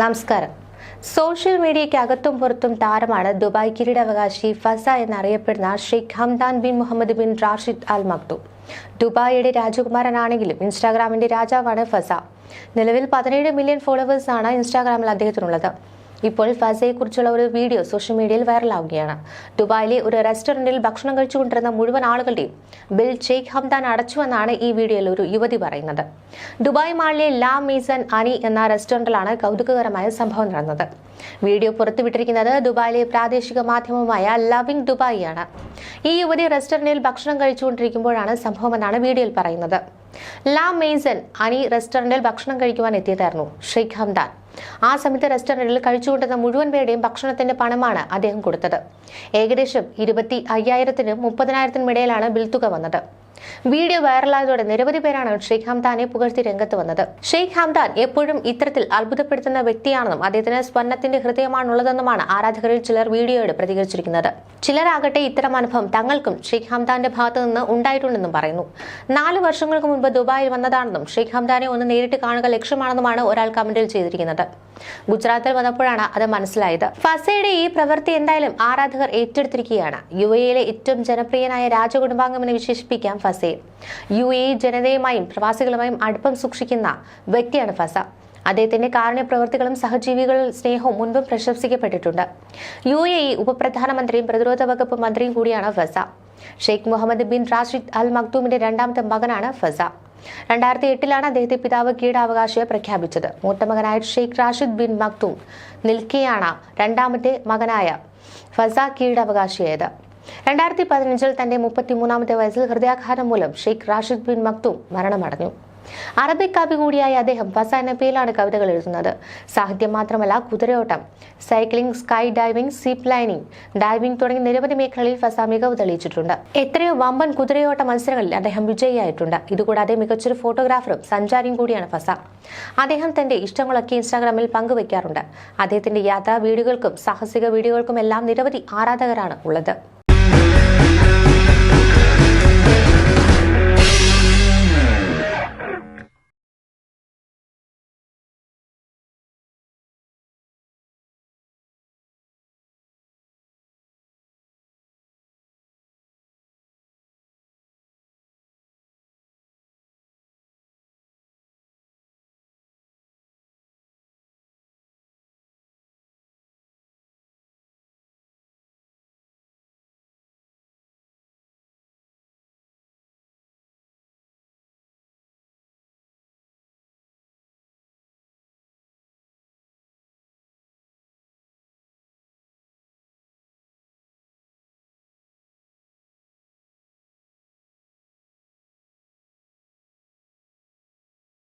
നമസ്കാരം. സോഷ്യൽ മീഡിയയ്ക്ക് അകത്തും പുറത്തും താരമാണ് ദുബായ് കിരീടാവകാശി ഫസ എന്നറിയപ്പെടുന്ന Sheikh Hamdan bin Mohammed bin Rashid Al Maktoum ദുബായിയുടെ രാജകുമാരനാണെങ്കിലും ഇൻസ്റ്റാഗ്രാമിന്റെ രാജാവാണ് ഫസ. നിലവിൽ പതിനേഴ് മില്യൺ ഫോളോവേഴ്സാണ് ഇൻസ്റ്റാഗ്രാമിൽ അദ്ദേഹത്തിനുള്ളത്. ഇപ്പോൾ ഫസയെക്കുറിച്ചുള്ള ഒരു വീഡിയോ സോഷ്യൽ മീഡിയയിൽ വൈറലാവുകയാണ്. ദുബായിലെ ഒരു റെസ്റ്റോറന്റിൽ ഭക്ഷണം കഴിച്ചുകൊണ്ടിരുന്ന മുഴുവൻ ആളുകളുടെയും ബിൽ ഷെയ്ഖ് ഹംദാൻ അടച്ചുവെന്നാണ് ഈ വീഡിയോയിൽ ഒരു യുവതി പറയുന്നത്. ദുബായ് മാളിലെ ലാ മീസൻ അനി എന്ന റെസ്റ്റോറന്റിലാണ് കൗതുകകരമായ സംഭവം നടന്നത്. വീഡിയോ പുറത്തുവിട്ടിരിക്കുന്നത് ദുബായിലെ പ്രാദേശിക മാധ്യമമായ ലവിംഗ് ദുബായി ആണ്. ഈ യുവതി റെസ്റ്റോറന്റിൽ ഭക്ഷണം കഴിച്ചുകൊണ്ടിരിക്കുമ്പോഴാണ് സംഭവമെന്നാണ് വീഡിയോയിൽ പറയുന്നത്. ലാ മെയ്സൺ അനി റെസ്റ്റോറന്റിൽ ഭക്ഷണം കഴിക്കുവാൻ എത്തിയതായിരുന്നു ഷെയ്ഖ് ഹംദാൻ. ആ സമയത്ത് റെസ്റ്റോറന്റിൽ കഴിച്ചുകൊണ്ടിരുന്ന മുഴുവൻ പേരുടെയും ഭക്ഷണത്തിന്റെ പണമാണ് അദ്ദേഹം കൊടുത്തത്. ഏകദേശം ഇരുപത്തി അയ്യായിരത്തിനും മുപ്പതിനായിരത്തിനും ഇടയിലാണ് ബിൽ തുക വന്നത്. വീഡിയോ വൈറലായതോടെ നിരവധി പേരാണ് ഷെയ്ഖ് ഹംദാനെ പുകഴ്ത്തി രംഗത്ത് വന്നത്. ഷെയ്ഖ് ഹംദാൻ എപ്പോഴും ഇത്തരത്തിൽ അത്ഭുതപ്പെടുത്തുന്ന വ്യക്തിയാണെന്നും അദ്ദേഹത്തിന് സ്വർണത്തിന്റെ ഹൃദയമാണുള്ളതെന്നുമാണ് ആരാധകരിൽ ചിലർ വീഡിയോയോട് പ്രതികരിച്ചിരിക്കുന്നത്. ചിലരാകട്ടെ ഇത്തരം അനുഭവം തങ്ങൾക്കും ഷെയ്ഖ് ഹംദാന്റെ ഭാഗത്തു നിന്ന് ഉണ്ടായിട്ടുണ്ടെന്നും പറയുന്നു. നാല് വർഷങ്ങൾക്ക് മുൻപ് ദുബായിൽ വന്നതാണെന്നും ഷെയ്ഖ് ഹംദാനെ ഒന്ന് നേരിട്ട് കാണുക ലക്ഷ്യമാണെന്നുമാണ് ഒരാൾ കമന്റിൽ ചെയ്തിരിക്കുന്നത്. ഗുജറാത്തിൽ വന്നപ്പോഴാണ് അത് മനസ്സിലായത്. ഫസയുടെ ഈ പ്രവൃത്തി എന്തായാലും ആരാധകർ ഏറ്റെടുത്തിരിക്കുകയാണ്. യു എയിലെ ഏറ്റവും ജനപ്രിയനായ രാജകുടുംബാംഗമെന്ന് വിശേഷിപ്പിക്കാം ഫസയെ യു എ ജനതയുമായും പ്രവാസികളുമായും അടുപ്പം സൂക്ഷിക്കുന്ന വ്യക്തിയാണ് ഫസ. അദ്ദേഹത്തിന്റെ കാരുണ്യ പ്രവൃത്തികളും സഹജീവികളും സ്നേഹവും മുൻപും പ്രശംസിക്കപ്പെട്ടിട്ടുണ്ട്. യു എ ഇ ഉപപ്രധാനമന്ത്രിയും പ്രതിരോധ വകുപ്പ് മന്ത്രിയും കൂടിയാണ് Fazza. Sheikh Mohammed bin Rashid Al മക്തൂമിന്റെ രണ്ടാമത്തെ മകനാണ് ഫസ. രണ്ടായിരത്തി എട്ടിലാണ് അദ്ദേഹത്തെ പിതാവ് കീടാവകാശിയെ പ്രഖ്യാപിച്ചത്. മൂത്ത മകനായ ഷെയ്ഖ് റാഷിദ് ബിൻ മക്തൂം നിൽക്കെയാണ് രണ്ടാമത്തെ മകനായ ഫസ കീടാവകാശിയായത് രണ്ടായിരത്തി പതിനഞ്ചിൽ തന്റെ മുപ്പത്തിമൂന്നാമത്തെ വയസ്സിൽ ഹൃദയാഘാതം മൂലം ഷെയ്ഖ് റാഷിദ് ബിൻ മക്തൂം മരണമടഞ്ഞു. അറബിക് കവി കൂടിയായ അദ്ദേഹം ഫസ എന്ന കവിതകൾ എഴുതുന്നത്. സാഹിത്യം മാത്രമല്ല കുതിരയോട്ടം cycling sky diving zip lining diving തുടങ്ങി നിരവധി മേഖലകളിൽ ഫസാ മികവ് തെളിയിച്ചിട്ടുണ്ട് എത്രയോ വമ്പൻ കുതിരയോട്ട മത്സരങ്ങളിൽ അദ്ദേഹം വിജയിയായിട്ടുണ്ട്. ഇതുകൂടാതെ മികച്ചൊരു ഫോട്ടോഗ്രാഫറും സഞ്ചാരിയും കൂടിയാണ് ഫസ. അദ്ദേഹം തന്റെ ഇഷ്ടങ്ങളൊക്കെ ഇൻസ്റ്റാഗ്രാമിൽ പങ്കുവയ്ക്കാറുണ്ട് അദ്ദേഹത്തിന്റെ യാത്രാ വീഡിയോകൾക്കും സാഹസിക വീഡിയോകൾക്കും എല്ലാം നിരവധി ആരാധകരാണ് ഉള്ളത്.